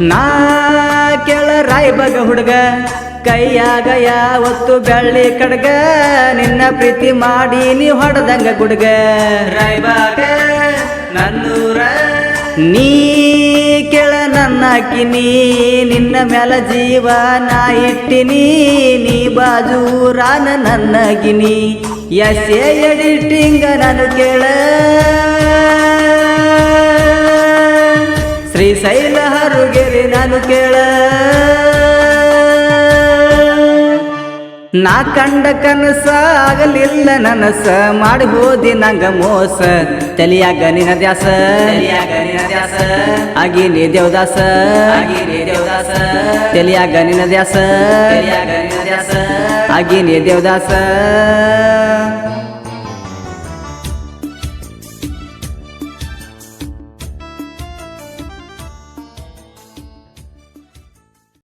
ನಾ ಕೇಳ ರಾಯಬಾಗ ಹುಡುಗ ಕೈಯಾಗ ಯಾವತ್ತು ಬೆಳ್ಳಿ ಕಡ್ಗ ನಿನ್ನ ಪ್ರೀತಿ ಮಾಡಿ ನೀ ಹೊಡೆದಂಗ ಗುಡ್ಗ. ರಾಯಬಾಗ ನನ್ನೂರ. ನೀ ಕೆಳ ನನ್ನ ಕಿನಿ ನಿನ್ನ ಮೇಲೆ ಜೀವ ನಾ ಇಟ್ಟಿನಿ ನೀ ಬಾಜೂರಾನ ನನ್ನ ಗಿನಿ ಎಸ್ ಎಡಿಟಿಂಗ ನಾನು ಕೇಳ ಶ್ರೀಶೈಲ ಹರುಗೆರೆ ನಾನು ಕೇಳ. ನಾ ಕಂಡ ಕನಸ ಆಗಲಿಲ್ಲ ನನಸ, ಮಾಡಿ ಹೋದಿ ನಂಗ ಮೋಸ. ತಲಿಯಾಗ ನಿನ ದ್ಯಾಸ, ಆಗಿ ನೀ ದೇವದಾಸ. ತಲಿಯಾಗ ನಿನ ದ್ಯಾಸ, ಆಗಿ ನೀ ದೇವದಾಸ.